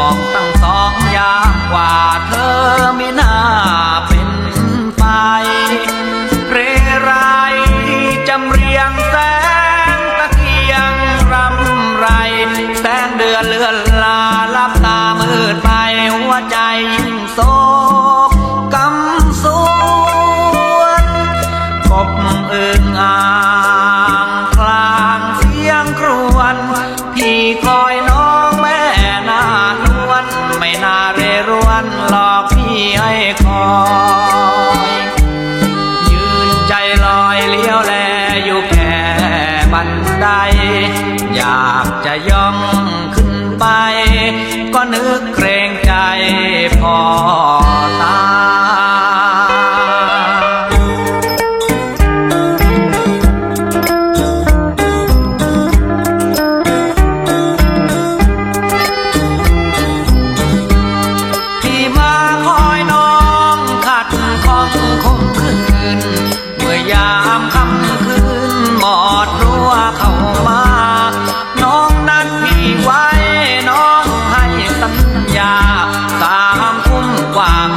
อกตั้งสองอยามกว่าเธอไม่น่าเป็นไปเรไรจำเรียงแสงตะเกียงรำไร แสงเดือนเลือน อยากจะย่องขึ้นไป ก็นึกเกรงใจพอ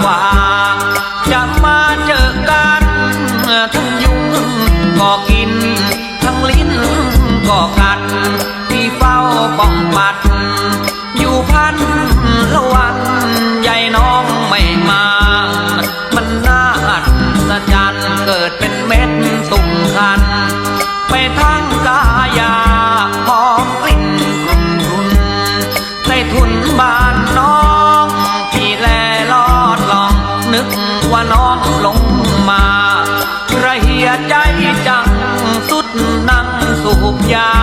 ว่า จะมาเจอกันทั้งยุงก็กิน ทั้งลิ้นก็กัดที่เฝ้าป้องปัด อยู่พันละวันใหญ่น้องไม่มาึกว่าน้องลงมาระเหียใจจังสุดนั่งสูบยา